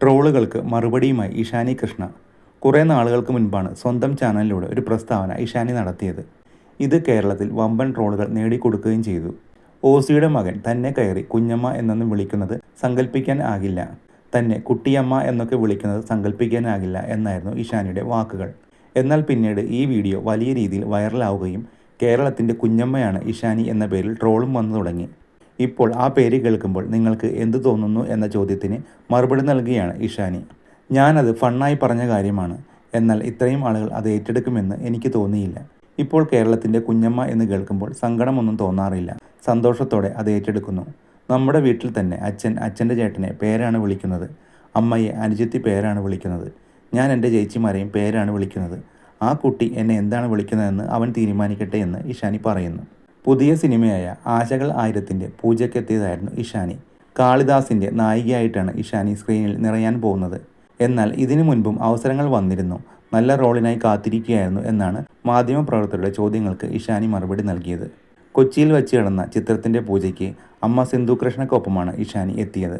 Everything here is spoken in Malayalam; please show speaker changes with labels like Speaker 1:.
Speaker 1: ട്രോളുകൾക്ക് മറുപടിയുമായി ഇഷാനി കൃഷ്ണ. കുറേ നാളുകൾക്ക് മുൻപാണ് സ്വന്തം ചാനലിലൂടെ ഒരു പ്രസ്താവന ഇഷാനി നടത്തിയത്. ഇത് കേരളത്തിൽ വമ്പൻ ട്രോളുകൾ നേടിക്കൊടുക്കുകയും ചെയ്തു. ഓസിയുടെ മകൻ തന്നെ കയറി കുഞ്ഞമ്മ എന്നൊന്നും വിളിക്കുന്നത് സങ്കല്പിക്കാൻ ആകില്ല. തന്നെ കുട്ടിയമ്മ എന്നൊക്കെ വിളിക്കുന്നത് സങ്കല്പിക്കാനാകില്ല എന്നായിരുന്നു ഇഷാനിയുടെ വാക്കുകൾ. എന്നാൽ പിന്നീട് ഈ വീഡിയോ വലിയ രീതിയിൽ വൈറലാവുകയും കേരളത്തിന്റെ കുഞ്ഞമ്മയാണ് ഇഷാനി എന്ന പേരിൽ ട്രോളും വന്നു തുടങ്ങി. ഇപ്പോൾ ആ പേര് കേൾക്കുമ്പോൾ നിങ്ങൾക്ക് എന്ത് തോന്നുന്നു എന്ന ചോദ്യത്തിന് മറുപടി നൽകുകയാണ് ഇഷാനി. ഞാനത് ഫണ്ണായി പറഞ്ഞ കാര്യമാണ്. എന്നാൽ ഇത്രയും ആളുകൾ അത് ഏറ്റെടുക്കുമെന്ന് എനിക്ക് തോന്നിയില്ല. ഇപ്പോൾ കേരളത്തിന്റെ കുഞ്ഞമ്മ എന്ന് കേൾക്കുമ്പോൾ സങ്കടമൊന്നും തോന്നാറില്ല. സന്തോഷത്തോടെ അത് ഏറ്റെടുക്കുന്നു. നമ്മുടെ വീട്ടിൽ തന്നെ അച്ഛൻ അച്ഛന്റെ ചേട്ടനെ പേരാണ് വിളിക്കുന്നത്. അമ്മയെ അനുജത്തി പേരാണ് വിളിക്കുന്നത്. ഞാൻ എന്റെ ചേച്ചിമാരെയും പേരാണ് വിളിക്കുന്നത്. ആ കുട്ടി എന്നെ എന്താണ് വിളിക്കുന്നതെന്ന് അവൻ തീരുമാനിക്കട്ടെ എന്ന് ഇഷാനി പറയുന്നു. പുതിയ സിനിമയായ ആശകൾ ആയിരത്തിന്റെ പൂജയ്ക്കെത്തിയതായിരുന്നു ഇഷാനി. കാളിദാസിന്റെ നായികയായിട്ടാണ് ഇഷാനി സ്ക്രീനിൽ നിറയാൻ പോകുന്നത്. എന്നാൽ ഇതിനു മുൻപും അവസരങ്ങൾ വന്നിരുന്നു. നല്ല റോളിനായി കാത്തിരിക്കുകയായിരുന്നു എന്നാണ് മാധ്യമപ്രവർത്തകരുടെ ചോദ്യങ്ങൾക്ക് ഇഷാനി മറുപടി നൽകിയത്. കൊച്ചിയിൽ വെച്ച് നടന്ന ചിത്രത്തിന്റെ പൂജയ്ക്ക് അമ്മ സിന്ധു കൃഷ്ണക്കൊപ്പമാണ് ഇഷാനി എത്തിയത്.